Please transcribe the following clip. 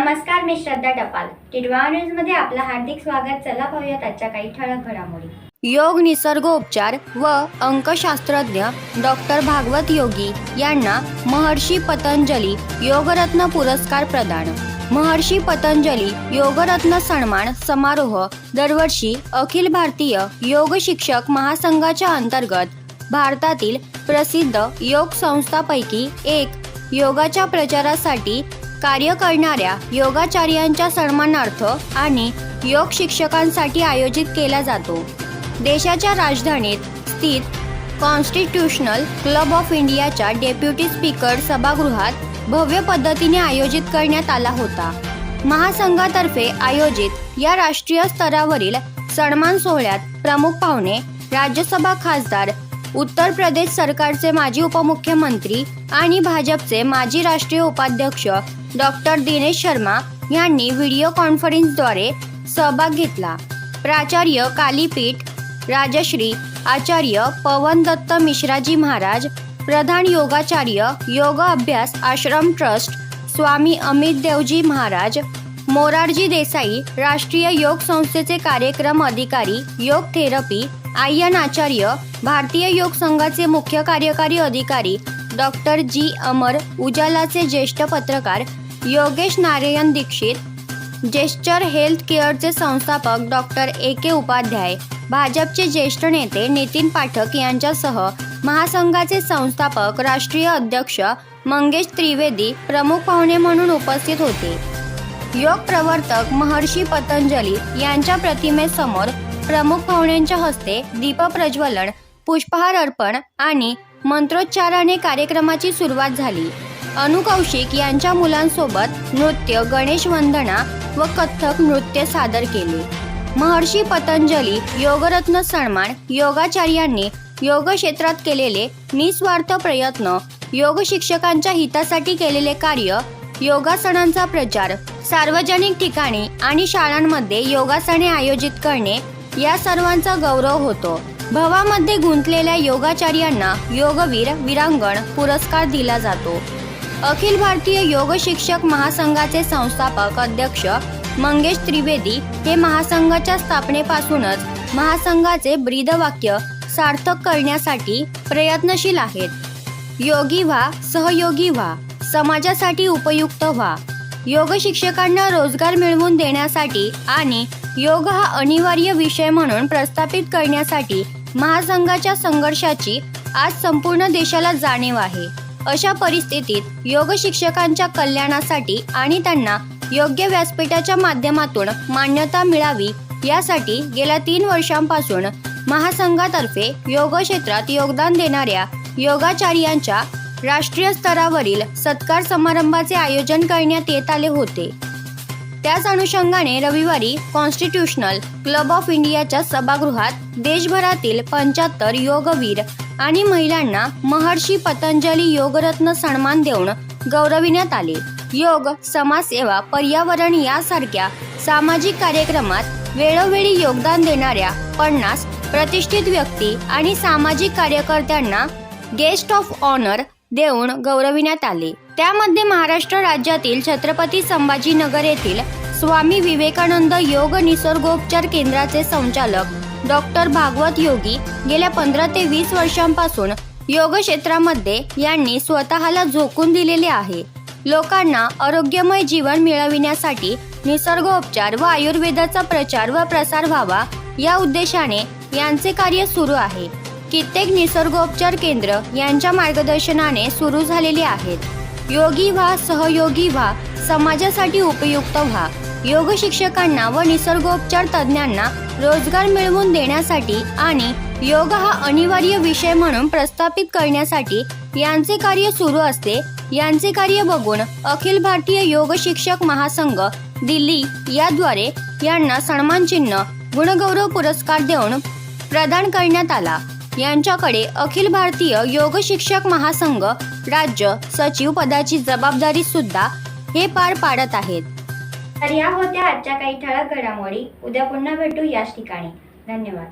नमस्कार मी श्रद्धा टपाल. टिडवा न्यूजमध्ये आपलं हार्दिक स्वागत. चला पाहूयात आजच्या काही ठळक घडामोडी. योग निसर्गोपचार व अंकशास्त्रज्ञ डॉक्टर भागवत योगी यांना महर्षी पतंजली योगरत्न पुरस्कार प्रदान. महर्षी पतंजली योगरत्न सन्मान समारोह दरवर्षी अखिल भारतीय योग शिक्षक महासंघाच्या अंतर्गत भारतातील प्रसिद्ध योग संस्थापैकी एक. योगाच्या प्रचारासाठी कार्य करणाऱ्या योगाचार्यांच्या सन्मानार्थ आणि योग शिक्षकांसाठी आयोजित केला जातो. देशाच्या राजधानीत स्थित कॉन्स्टिट्यूशनल क्लब ऑफ इंडियाच्या डेप्युटी स्पीकर सभागृहात भव्य पद्धतीने आयोजित करण्यात आला होता. महासंघातर्फे आयोजित या राष्ट्रीय स्तरावरील सन्मान सोहळ्यात प्रमुख पाहुणे राज्यसभा खासदार उत्तर प्रदेश सरकारचे माजी उपमुख्यमंत्री आणि भाजपचे माजी राष्ट्रीय उपाध्यक्ष डॉक्टर दिनेश शर्मा यांनी व्हिडिओ कॉन्फरन्सद्वारे सहभाग घेतला. प्राचार्य कालीपीठ राजश्री आचार्य पवन दत्त मिश्राजी महाराज प्रधान योगाचार्य योग अभ्यास आश्रम ट्रस्ट स्वामी अमित देवजी महाराज मोरारजी देसाई राष्ट्रीय योग संस्थेचे कार्यक्रम अधिकारी योग थेरपी आयन आचार्य भारतीय योग संघाचे मुख्य कार्यकारी अधिकारी डॉक्टर जी अमर उजालाचे ज्येष्ठ पत्रकार योगेश नारायण दीक्षित जेस्चर हेल्थ केअरचे संस्थापक डॉक्टर ए के उपाध्याय भाजपचे ज्येष्ठ नेते नितीन पाठक यांच्यासह महासंघाचे संस्थापक राष्ट्रीय अध्यक्ष मंगेश त्रिवेदी प्रमुख पाहुणे म्हणून उपस्थित होते. योग प्रवर्तक महर्षी पतंजली यांच्या प्रतिमेसमोर प्रमुख पाहुण्यांच्या हस्ते दीप प्रज्वलन पुष्पहार अर्पण आणि मंत्रोच्चाराने कार्यक्रमाची सुरुवात झाली. अनु कौशिक यांच्या मुलांसोबत नृत्य गणेश वंदना व कथ्थक नृत्य सादर केले. महर्षी पतंजली योगरत्न सन्मान योगाचार्यांनी योग क्षेत्रात केलेले निस्वार्थ प्रयत्न योग शिक्षकांच्या हितासाठी केलेले कार्य योगासनांचा प्रचार सार्वजनिक ठिकाणी आणि शाळांमध्ये योगासने आयोजित करणे या सर्वांचा गौरव होतो. भवामध्ये गुंतलेल्या योगाचार्यांना योगवीर विरांगण पुरस्कार दिला जातो. अखिल भारतीय योग शिक्षक महासंघाचे संस्थापक अध्यक्ष मंगेश त्रिवेदी हे महासंघाच्या स्थापनेपासूनच महासंघाचे ब्रीदवाक्य सार्थक करण्यासाठी प्रयत्नशील आहेत. योगी व्हा सहयोगी व्हा. समाजासाठी उपयुक्त व्हा. योग शिक्षकांना रोजगार मिळवून देण्यासाठी आणि योग हा अनिवार्य विषय म्हणून प्रस्थापित करण्यासाठी महासंघाच्या संघर्षाची आज संपूर्ण देशाला जाणीव आहे. अशा परिस्थितीत योग शिक्षकांच्या कल्याणासाठी आणि त्यांना योग्य व्यासपीठाच्या माध्यमातून मान्यता मिळावी यासाठी गेल्या तीन वर्षांपासून महासंघातर्फे योग क्षेत्रात योगदान देणाऱ्या योगाचार्यांच्या राष्ट्रीय स्तरावरील सत्कार समारंभाचे आयोजन करण्यात येत आले होते. त्याच अनुषंगाने रविवारी कॉन्स्टिट्यूशनल क्लब ऑफ इंडियाच्या सभागृहात देशभरातील पंच्याहत्तर योगवीर आणि महिलांना महर्षी पतंजली योगरत्न सन्मान देऊन गौरविण्यात आले. योग समाजसेवा पर्यावरण यासारख्या सामाजिक कार्यक्रमात वेळोवेळी योगदान देणाऱ्या पन्नास प्रतिष्ठित व्यक्ती आणि सामाजिक कार्यकर्त्यांना गेस्ट ऑफ ऑनर देऊन गौरविण्यात आले. त्यामध्ये महाराष्ट्र राज्यातील छत्रपती संभाजीनगर येथील स्वामी विवेकानंद योग निसर्गोपचार केंद्राचे संचालक डॉक्टर भागवत योगी गेल्या पंधरा ते वीस वर्षांपासून योग क्षेत्रामध्ये यांनी स्वतःला झोकून दिलेले आहे. लोकांना आरोग्यमय जीवन मिळविण्यासाठी निसर्गोपचार व आयुर्वेदाचा प्रचार व प्रसार व्हावा या उद्देशाने यांचे कार्य सुरू आहे. कित्येक निसर्गोपचार केंद्र यांच्या मार्गदर्शनाने सुरू झालेली आहेत. योगी व्हा सहयोगी व्हा समाजासाठी उपयुक्त व्हा. योग शिक्षकांना व निसर्गोपचार तज्ज्ञांना रोजगार मिळवून देण्यासाठी आणि योग हा अनिवार्य विषय म्हणून प्रस्थापित करण्यासाठी यांचे कार्य सुरू असते. यांचे कार्य बघून अखिल भारतीय योग शिक्षक महासंघ दिल्ली याद्वारे यांना सन्मान चिन्ह गुणगौरव पुरस्कार देऊन प्रदान करण्यात आला. यांच्याकडे अखिल भारतीय योग शिक्षक महासंघ राज्य सचिव पदाची जबाबदारी सुद्धा हे पार पाडत आहेत. तर या होत्या आजच्या काही ठळक घडामोडी. उद्या पुन्हा भेटू याच ठिकाणी. धन्यवाद.